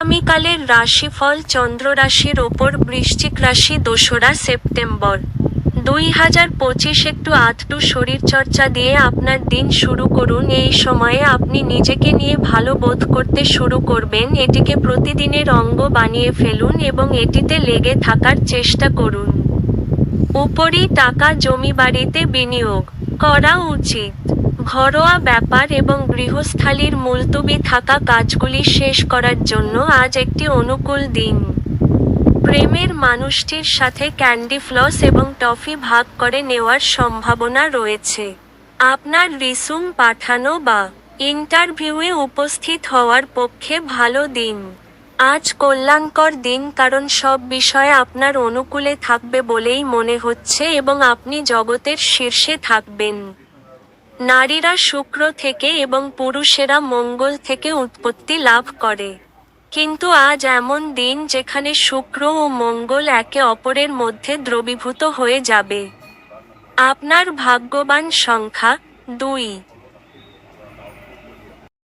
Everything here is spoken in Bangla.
আগামীকালের রাশিফল চন্দ্র রাশির ওপর বৃশ্চিক রাশি দোসরা সেপ্টেম্বর। দুই হাজার পঁচিশ একটু আধটু শরীরচর্চা দিয়ে আপনার দিন শুরু করুন। এই সময়ে আপনি নিজেকে নিয়ে ভালো বোধ করতে শুরু করবেন। এটিকে প্রতিদিনের অঙ্গ বানিয়ে ফেলুন এবং এটিতে লেগে থাকার চেষ্টা করুন। উপরই টাকা জমি বাড়িতে বিনিয়োগ করা উচিত। ঘরোয়া ব্যাপার এবং গৃহস্থালির মুলতুবি থাকা কাজগুলি শেষ করার জন্য আজ একটি অনুকূল দিন। প্রেমের মানুষটির সাথে ক্যান্ডি ফ্লস এবং টফি ভাগ করে নেওয়ার সম্ভাবনা রয়েছে। আপনার রিসুম পাঠানো বা ইন্টারভিউয়ে উপস্থিত হওয়ার পক্ষে ভালো দিন। আজ কল্যাণকর দিন কারণ সব বিষয়ে আপনার অনুকূলে থাকবে বলেই মনে হচ্ছে এবং আপনি জগতের শীর্ষে থাকবেন। নারীরা শুক্র থেকে এবং পুরুষেরা মঙ্গল থেকে উৎপত্তি লাভ করে। কিন্তু আজ এমন দিন যেখানে শুক্র ও মঙ্গল একে অপরের মধ্যে দ্রবীভূত হয়ে যাবে। আপনার ভাগ্যবান সংখ্যা দুই।